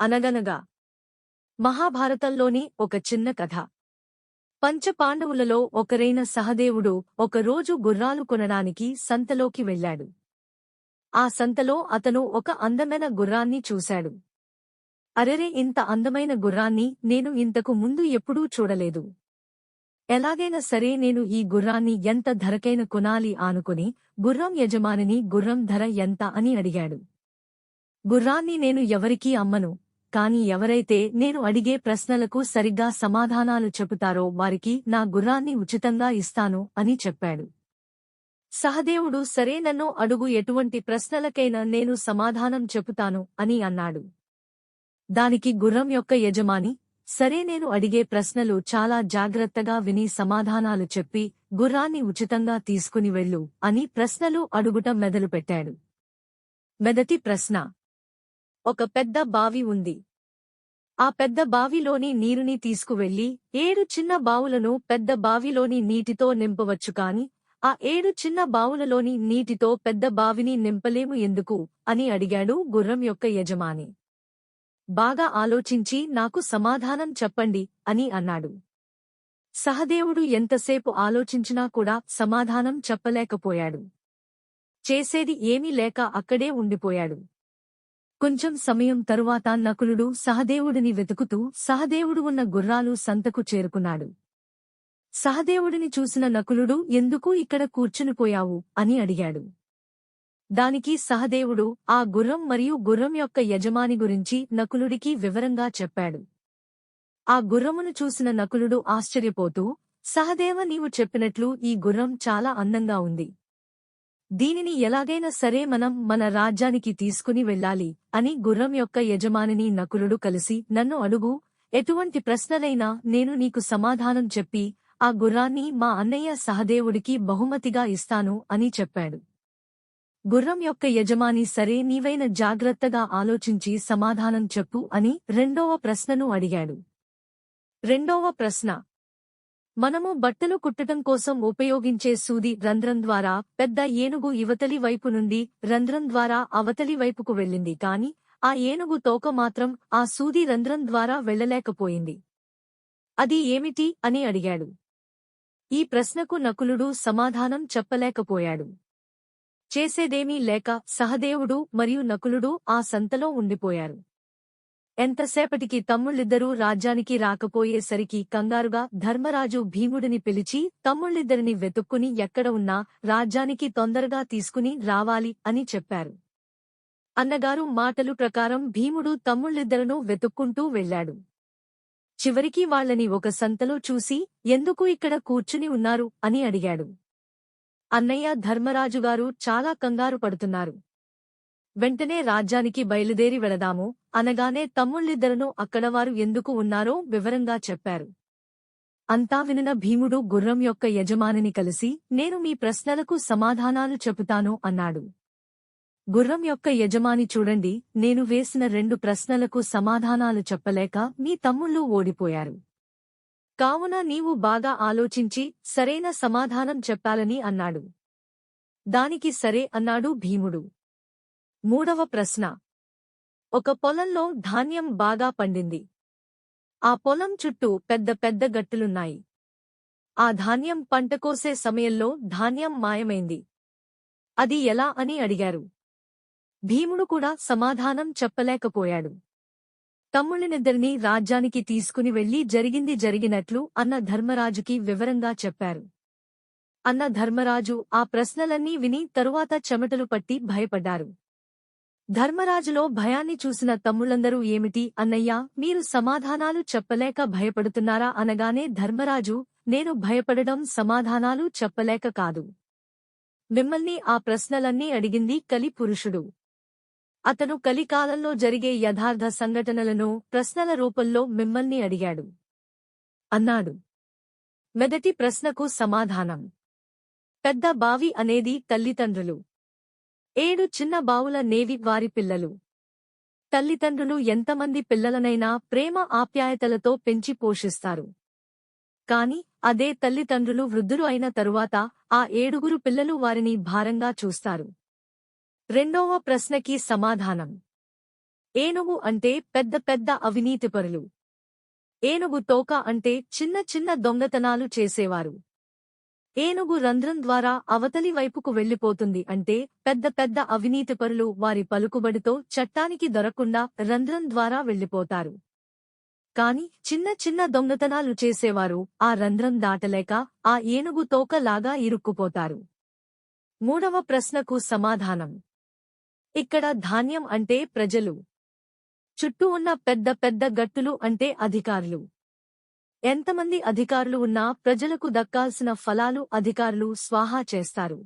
అనగనగా మహాభారతంలోని ఒక చిన్న కథ. పంచపాండవులలో ఒకరైన సహదేవుడు ఒకరోజు గుర్రాలు కొనడానికి సంతలోకి వెళ్ళాడు. ఆ సంతలో అతను ఒక అందమైన గుర్రాన్ని చూశాడు. అరెరే ఇంత అందమైన గుర్రాన్ని నేను ఇంతకు ముందు ఎప్పుడూ చూడలేదు. ఎలాగైనా సరే నేను ఈ గుర్రాన్ని ఎంత ధరకైన కొనాలి ఆనుకుని గుర్రం యజమానిని గుర్రం ధర ఎంత అని అడిగాడు. గుర్రాన్ని నేను ఎవరికీ అమ్మను కాని ఎవరైతే నేను అడిగే ప్రశ్నలకు సరిగ్గా సమాధానాలు చెబుతారో వారికి నా గుర్రాన్ని ఉచితంగా ఇస్తాను అని చెప్పాడు. సహదేవుడు సరే నన్ను అడుగు ఎటువంటి ప్రశ్నలకైనా నేను సమాధానం చెబుతాను అని అన్నాడు. దానికి గుర్రం యొక్క యజమాని సరే నేను అడిగే ప్రశ్నలు చాలా జాగ్రత్తగా విని సమాధానాలు చెప్పి గుర్రాన్ని ఉచితంగా తీసుకుని వెళ్ళు అని ప్రశ్నలు అడుగుట మెదలుపెట్టాడు. మెదటి ప్రశ్న ఒక పెద్ద బావి ఉంది. ఆ పెద్ద బావిలోని నీరుని తీసుకువెళ్ళి ఏడు చిన్న బావులను పెద్ద బావిలోని నీటితో నింపవచ్చు కాని ఆ ఏడు చిన్న బావులలోని నీటితో పెద్ద బావిని నింపలేము ఎందుకు? అని అడిగాడు గుర్రం యొక్క యజమాని. బాగా ఆలోచించి నాకు సమాధానం చెప్పండి అని అన్నాడు. సహదేవుడు ఎంతసేపు ఆలోచించినా కూడా సమాధానం చెప్పలేకపోయాడు. చేసేది ఏమీ లేక అక్కడే ఉండిపోయాడు. కొంచెం సమయం తరువాత నకులుడు సహదేవుడిని వెతుకుతూ సహదేవుడు ఉన్న గుర్రాలు సంతకు చేరుకున్నాడు. సహదేవుడిని చూసిన నకులుడు ఎందుకు ఇక్కడ కూర్చునిపోయావు? అని అడిగాడు. దానికి సహదేవుడు ఆ గుర్రం మరియు గుర్రం యొక్క యజమాని గురించి నకులుడికి వివరంగా చెప్పాడు. ఆ గుర్రమును చూసిన నకులుడు ఆశ్చర్యపోతూ సహదేవ నీవు చెప్పినట్లు ఈ గుర్రం చాలా అందంగా ఉంది. దీనిని ఎలాగైనా సరే మనం మన రాజ్యానికి తీసుకుని వెళ్ళాలి అని గుర్రం యొక్క యజమానిని నకులుడు కలిసి నన్ను అడుగు ఎటువంటి ప్రశ్నలైనా నేను నీకు సమాధానం చెప్పి ఆ గుర్రాన్ని మా అన్నయ్య సహదేవుడికి బహుమతిగా ఇస్తాను అని చెప్పాడు. గుర్రం యొక్క యజమాని సరే నీవైన జాగ్రత్తగా ఆలోచించి సమాధానం చెప్పు అని రెండవ ప్రశ్నను అడిగాడు. రెండవ ప్రశ్న మనము బట్టలు కుట్టడం కోసం ఉపయోగించే సూది రంధ్రం ద్వారా పెద్ద ఏనుగు ఇవతలి వైపు నుండి రంధ్రం ద్వారా అవతలి వైపుకు వెళ్ళింది కాని ఆ ఏనుగు తోక మాత్రం ఆ సూది రంధ్రం ద్వారా వెళ్ళలేకపోయింది. అది ఏమిటి అని అడిగాడు. ఈ ప్రశ్నకు నకులుడు సమాధానం చెప్పలేకపోయాడు. చేసేదేమీ లేక సహదేవుడు మరియు నకులుడు ఆ సంతలో ఉండిపోయారు. ఎంతసేపటికి తమ్ముళ్ళిద్దరూ రాజ్యానికి రాకపోయేసరికి కంగారుగా ధర్మరాజు భీముడిని పిలిచి తమ్ముళ్ళిద్దరిని వెతుక్కుని ఎక్కడ ఉన్నా రాజ్యానికి తొందరగా తీసుకుని రావాలి అని చెప్పారు. అన్నగారు మాటలు ప్రకారం భీముడు తమ్ముళ్ళిద్దరను వెతుక్కుంటూ వెళ్ళాడు చివరికి వాళ్ళని ఒక సంతలో చూసి ఎందుకు ఇక్కడ కూర్చుని ఉన్నారు? అని అడిగాడు. అన్నయ్య ధర్మరాజుగారు చాలా కంగారు పడుతున్నారు. వెంటనే రాజ్యానికి బయలుదేరి వెళదాము అనగానే తమ్ముళ్ళిద్దరనూ అక్కడవారు ఎందుకు ఉన్నారో వివరంగా చెప్పారు. అంతా వినిన భీముడు గుర్రం యొక్క యజమానిని కలిసి నేను మీ ప్రశ్నలకు సమాధానాలు చెబుతాను అన్నాడు. గుర్రం యొక్క యజమాని చూడండి నేను వేసిన రెండు ప్రశ్నలకు సమాధానాలు చెప్పలేక మీ తమ్ముళ్ళు ఓడిపోయారు. కావున నీవు బాగా ఆలోచించి సరైన సమాధానం చెప్పాలని అన్నాడు. దానికి సరే అన్నాడు భీముడు. మూడవ ప్రశ్న ఒక పొలంలో ధాన్యం బాగా పండింది. ఆ పొలం చుట్టూ పెద్ద పెద్ద గట్టులున్నాయి. ఆ ధాన్యం పంట కోసే సమయంలో ధాన్యం మాయమైంది. అది ఎలా అని అడిగారు. భీముడు కూడా సమాధానం చెప్పలేకపోయాడు. తమ్ముళ్ళనిద్దరినీ రాజ్యానికి తీసుకుని వెళ్ళి జరిగింది జరిగినట్లు అన్న ధర్మరాజుకి వివరంగా చెప్పారు. అన్న ధర్మరాజు ఆ ప్రశ్నలన్నీ విని తరువాత చెమటలు పట్టి భయపడ్డారు. ధర్మరాజులో భయాన్ని చూసిన తమ్ముళ్ళందరూ ఏమిటి? అన్నయ్యా మీరు సమాధానాలు చెప్పలేక భయపడుతున్నారా? అనగానే ధర్మరాజు నేను భయపడడం సమాధానాలు చెప్పలేక కాదు. మిమ్మల్ని ఆ ప్రశ్నలన్నీ అడిగింది కలి పురుషుడు అతను కలికాలంలో జరిగే యథార్థ సంఘటనలను ప్రశ్నల రూపంలో మిమ్మల్ని అడిగాడు. అన్నాడు. మెదటి ప్రశ్నకు సమాధానం. పెద్ద బావి అనేది తల్లిదండ్రులు. ఏడు చిన్న బావుల నేవి వారి పిల్లలు. తల్లిదండ్రులు ఎంతమంది పిల్లలనైనా ప్రేమ ఆప్యాయతలతో పెంచి పోషిస్తారు. కాని అదే తల్లిదండ్రులు వృద్ధులు అయిన తరువాత ఆ ఏడుగురు పిల్లలు వారిని భారంగా చూస్తారు. రెండవ ప్రశ్నకి సమాధానం. ఏనుగు అంటే పెద్ద పెద్ద అవినీతిపరులు ఏనుగు తోక అంటే చిన్న చిన్న దొంగతనాలు చేసేవారు. ఏనుగు రంధ్రం ద్వారా అవతలి వైపుకు వెళ్ళిపోతుంది అంటే పెద్ద పెద్ద అవినీతిపరులు వారి పలుకుబడితో చట్టానికి దొరకుండా రంధ్రం ద్వారా వెళ్ళిపోతారు కాని చిన్న చిన్న దొంగతనాలు చేసేవారు ఆ రంధ్రం దాటలేక ఆ ఏనుగు తోక లాగా ఇరుక్కుపోతారు. మూడవ ప్రశ్నకు సమాధానం. ఇక్కడ ధాన్యం అంటే ప్రజలు. చుట్టూ ఉన్న పెద్ద పెద్ద గట్టులు అంటే అధికారులు. ఎంతమంది అధికారులు ఉన్నా ప్రజలకు దక్కాల్సిన ఫలాలు అధికారులు స్వాహా చేస్తారు.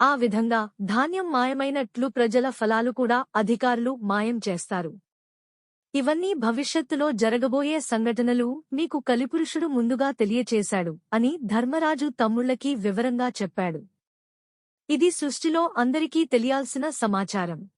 ఆ విధంగా ధాన్యం మాయమైనట్లు ప్రజల ఫలాలు కూడా అధికారులు మాయం చేస్తారు. ఇవన్నీ భవిష్యత్తులో జరగబోయే సంఘటనలు మీకు కలిపురుషుడు ముందుగా తెలియచేశాడు అని ధర్మరాజు తమ్ముళ్ళకి వివరంగా చెప్పాడు. ఇది సృష్టిలో అందరికీ తెలియాల్సిన సమాచారం.